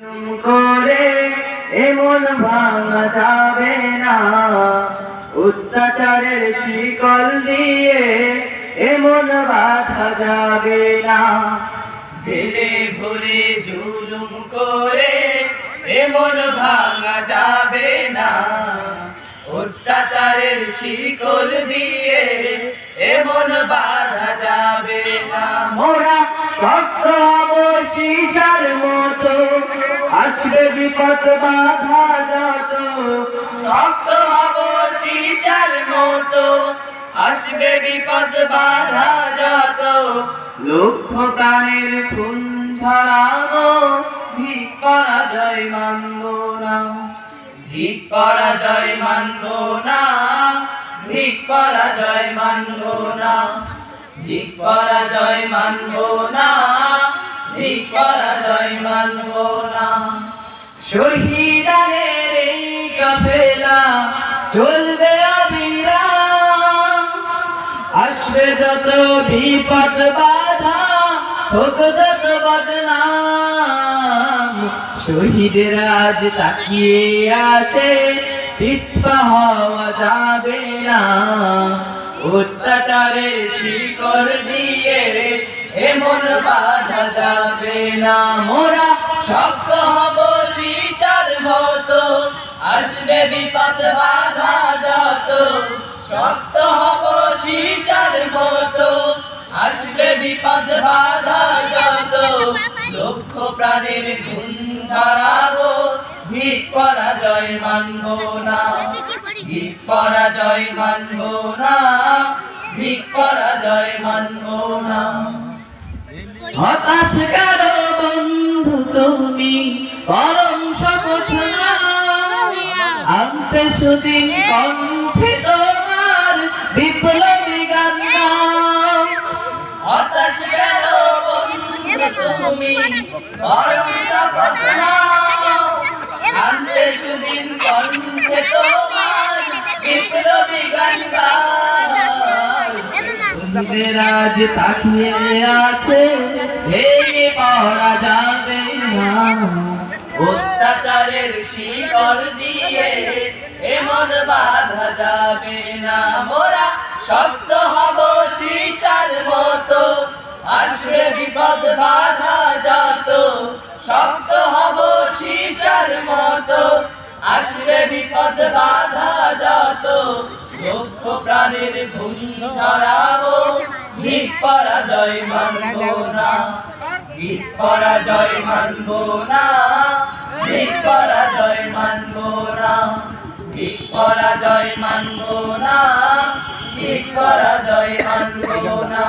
করে এমন ভাঙা যাবে না। অত্যাচারের শিকল দিয়ে এমন বাধা যাবে না। ছেলে ভরে জুলুম করে এমন ভাঙা যাবে না। অত্যাচারের শিকল দিয়ে এমন বাধা যাবে না। মোরা শক্ত মতো আসবে বিপদ বাধা যত, শক্ত হব সীসার মতো। আসবে বিপদ বাধা যত লক্ষ প্রাণের খুন ছড়াবো ভিক পরাজয় মানব না। ভিক পরাজয় মানব না ভিক পরাজয় মানব না। ভিক পরাজয় মানব না শহীদানের এই কাফেলা চলবে অবিরাম। আসবে যত বিপদ বাধা, হোক যত বদনাম। শহীদের আজ তাকিয়ে আছে, পিছপা হওয়া যাবে না। অত্যাচারের শিকল দিয়ে এমন বাধা যাবে না। মোরা শক্ত বিপদ বাধা যত, শক্ত হব সীসার মতো। আসবে বিপদ বাধা যত, লক্ষ প্রাণের ঝরাবো, ভিক পরাজয় মানব না। ভিক পরাজয় মানব না, ভিক পরাজয় মানব না। হতাশ কারও বন্ধু তুমি পরম সুদিন কণ্ঠে তোমার বিপ্লবী গান হতাশ বন্ধু তুমি। আনতে সুদিন কণ্ঠে তোমার বিপ্লবী গান আজ তাকিয়ে আছে, ভেঙে পড়া যাবে না। অত্যাচারের শিকল দিয়ে এমন বাধা যাবে না মোরা, শক্ত হব সীসার মতো। আসবে বিপদ, বাধা যত, শক্ত হব সীসার মতো। আসবে বিপদ, বাধা যত লক্ষ প্রাণের ঘুম ছড়াবো। ভিক পরাজয় মানব না ভিক পরাজয় মানব না ভিক পরাজয় মানব না। ঠিক পরাজয় মানব না ঠিক পরাজয় মানব না।